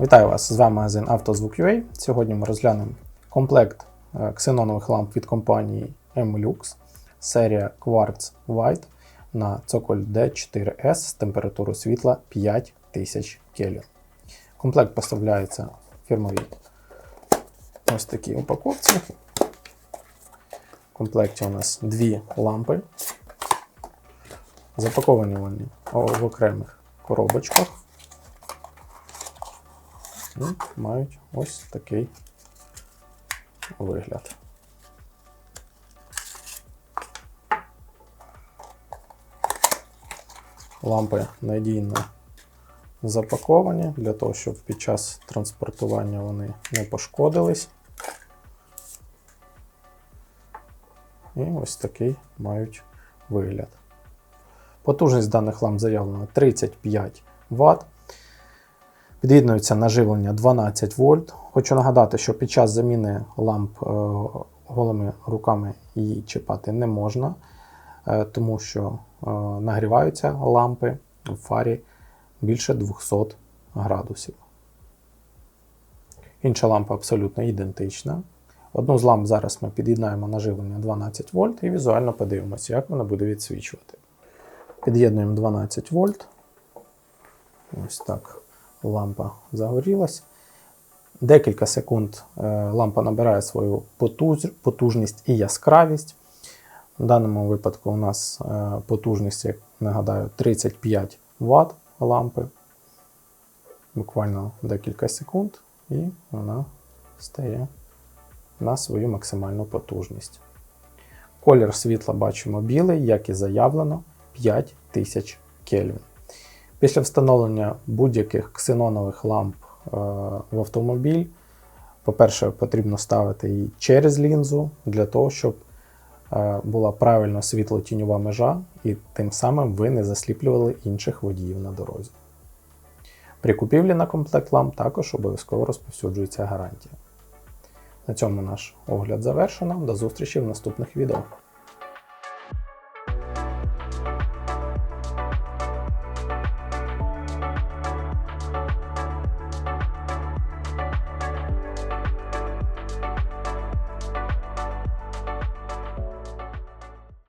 Вітаю вас! З вами магазин «Автозвук.UA». Сьогодні ми розглянемо комплект е, ксенонових ламп від компанії Emlux, серія Quartz White на цоколь D4S з температурою світла 5000 Кельвін. Комплект поставляється в фірмовій ось такій упаковці. В комплекті у нас дві лампи. Запаковані вони в окремих коробочках. І мають ось такий вигляд. Лампи надійно запаковані для того, щоб під час транспортування вони не пошкодились. І ось такий мають вигляд. Потужність даних ламп заявлена 35 Вт. Під'єднується на живлення 12 вольт. Хочу нагадати, що під час заміни ламп е, голими руками її чіпати не можна, е, тому що е, нагріваються лампи в фарі більше 200 градусів. Інша лампа абсолютно ідентична. Одну з ламп зараз ми під'єднаємо на живлення 12 вольт і візуально подивимося, як вона буде відсвічувати. Під'єднуємо 12 вольт. Ось так лампа загорілась. Декілька секунд е, лампа набирає свою потужність і яскравість. В даному випадку у нас е, потужність, як нагадаю, 35 Вт лампи. Буквально декілька секунд, і вона стає на свою максимальну потужність. Колір світла бачимо білий, як і заявлено, 5000 Кельвін. Після встановлення будь-яких ксенонових ламп е, в автомобіль, по-перше, потрібно ставити її через лінзу для того, щоб е, була правильно світло-тіньова межа, і тим самим ви не засліплювали інших водіїв на дорозі. При купівлі на комплект ламп також обов'язково розповсюджується гарантія. На цьому наш огляд завершено. До зустрічі в наступних відео.